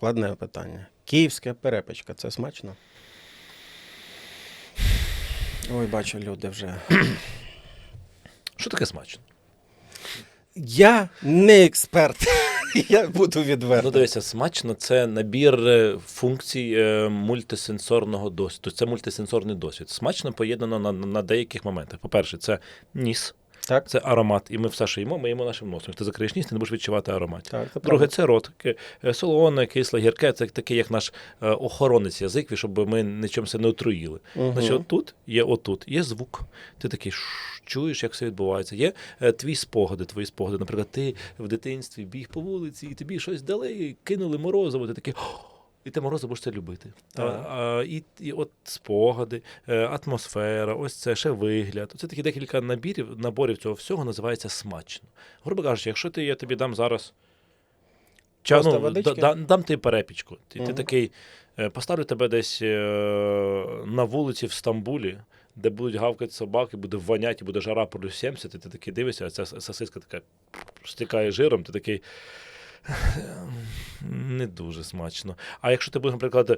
складне питання. Київська перепечка це смачно? Ой, бачу, люди вже. Що таке смачно? Я не експерт. Я буду відвертий. Ну, дивися, смачно це набір е, функцій е, мультисенсорного досвіду. Це мультисенсорний досвід. Смачно поєднано на, на деяких моментах. По-перше, це ніс, Так, це аромат. І ми все, що їмо, ми їмо нашим носом. Ти закриєш ніс, ти не будеш відчувати аромат. так, це Друге, це рот. Е, Солоне, кисле, гірке, це такий, як наш е, охоронець язик, щоб ми нічим це не отруїли. Мгм. Значить, отут є отут, є звук. Ти такий чуєш, як все відбувається. Є е, твій спогади, твої спогади. Наприклад, ти в дитинстві біг по вулиці, і тобі щось дали, кинули морозиво, ти такий. І ти морозиво будеш це любити. А, а, і, і от спогади, е, атмосфера, ось це ще вигляд. Це такі декілька набірів, наборів цього всього називається смачно. Грубо кажучи, якщо ти, я тобі дам зараз Просто ну, да- да- дам тобі перепічку. Ти, ти такий, е, поставлю тебе десь е, на вулиці в Стамбулі, де будуть гавкати собаки, буде воняти, буде жара плюс 70, і ти такий дивишся, а ця сосиска така стікає жиром, ти такий. Не дуже смачно. А якщо ти будеш, наприклад, е,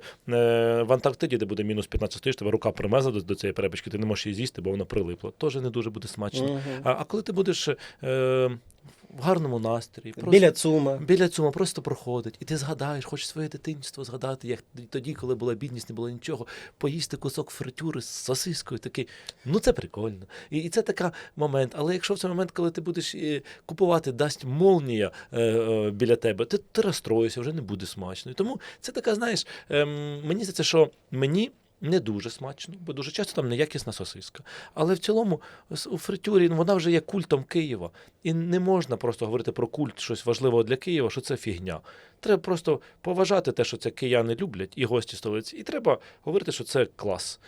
в Антарктиді, де буде мінус 15 стоїш, тебе рука примезла до, до цієї перепічки, ти не можеш її з'їсти, бо вона прилипла. Теж не дуже буде смачно. Мгм. А, а коли ти будеш е, в гарному настрої, просто, Біля цума. біля цього просто проходить, і ти згадаєш, хочеш своє дитинство згадати, як тоді, коли була бідність, не було нічого, поїсти кусок фритюри з сосискою, такий, ну це прикольно. І, і це така момент. Але якщо в цей момент, коли ти будеш е, купувати, дасть молнія е, е, біля тебе, ти, ти розстроїшся, вже не буде смачно. І тому це така, знаєш, ем, мені здається, що мені. Не дуже смачно, бо дуже часто там неякісна сосиска. Але в цілому у фритюрі ну, вона вже є культом Києва. І не можна просто говорити про культ щось важливого для Києва, що це фігня. Треба просто поважати те, що це кияни люблять, і гості столиці. І треба говорити, що це клас.